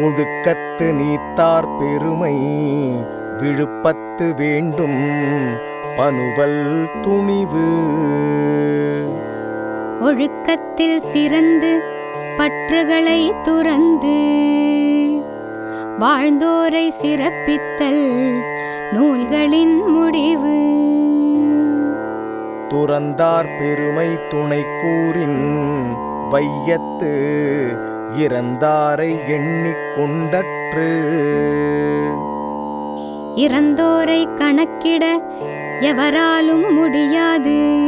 ஒழுக்கத்து நீத்தார் பெருமை விழுப்பத்து வேண்டும் பனுவல் துணிவு. ஒழுக்கத்தில் சிறந்து பற்றுகளை துறந்து வாழ்ந்தோரை சிறப்பித்தல் நூல்களின் முடிவு. துறந்தார் பெருமை துணை கூறின் வையத்து இறந்தாரை எண்ணிக் கொண்டற்று. இறந்தோரை கணக்கிட எவராலும் முடியாது.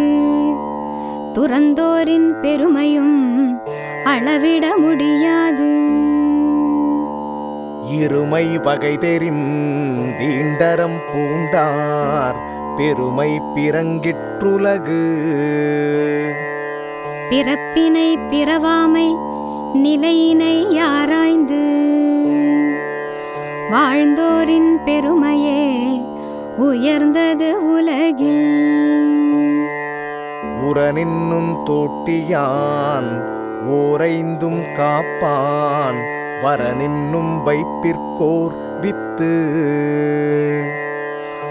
துறந்தோரின் பெருமையும் அளவிட முடியாது. இருமை வகை தெரின் தீண்டரம் பூண்டார். பெருமை பிறங்கிற்றுலகு. பிறப்பினை பிறவாமை நிலையினை ஆராய்ந்து வாழ்ந்தோரின் பெருமையே உயர்ந்தது உலகில். உரனின்னும் தோட்டியான் ஓரைந்தும் காப்பான். வரனின்னும் வைப்பிற்கோர் வித்து.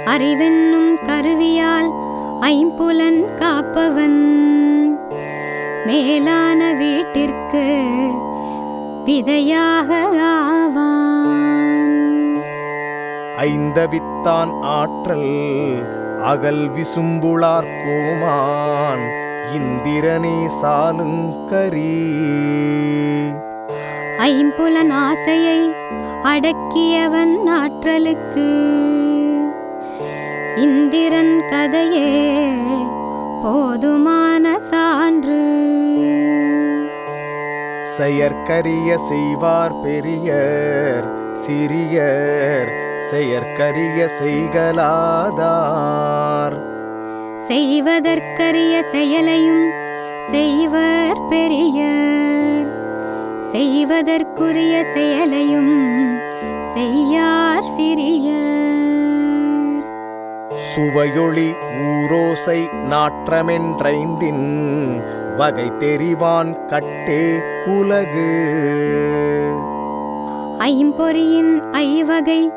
அறிவென்னும் கருவியால் ஐம்புலன் காப்பவன். மேலான வீட்டிற்கு விதையாக ஆவான். ஐந்தவித்தான் ஆற்றல் அகல் விசும்புளார் கோமான். இந்திரனே சாலுங்கரி. ஐம்புலன் ஆசையை அடக்கியவன் ஆற்றலுக்கு. இந்திரன் கதையே போதுமான சான்று. செயற்கரிய செய்வார் பெரியர் சிறியர் செயற்கரிய செய்கலாதார் செய்வதற்கரிய செயலையும் செய்வர் பெரியர். செய்வதற்குரிய செயலையும் செய்யார் சிறியர். சுவையொளி ஊரோசை நாற்றமென்றைந்தின் வகை தெரிவான் கட்டே உலகு. ஐம்பொறியின் ஐவகை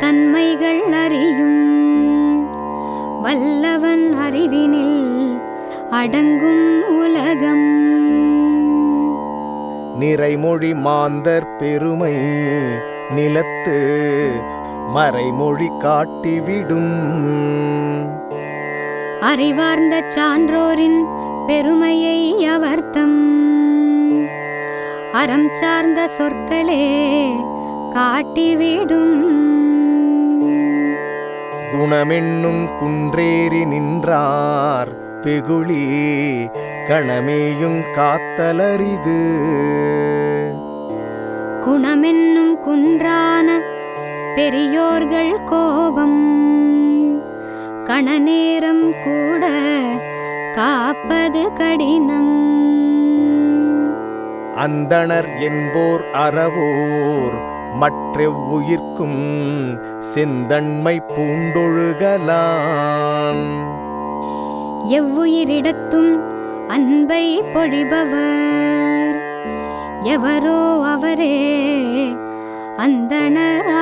தன்மைகள் அறியும். வல்லவன் அறிவினில் அடங்கும் உலகம். நிறைமொழி மாந்தர் பெருமை நிலத்து மறைமொழி காட்டிவிடும். அறிவார்ந்த சான்றோரின் பெருமையை அவர்த்தம். அறம் சார்ந்த சொற்களே காட்டிவிடும். குணமென்னும் குன்றேறி நின்றார் வெகுளி கணமேயும் காத்தலரிது குணமென்னும் குன்றான பெரியோர்கள் கோபம். கணநேரம் கூட காப்பது கடினம். அந்தணர் என்போர் அறவோர் மற்றெவ்வுயிர்க்கும் செந்தன்மை பூண்டொழுகலான் எவ்வுயிரிடத்தும் அன்பை பொழிபவர். எவரோ அவரே அந்தனரா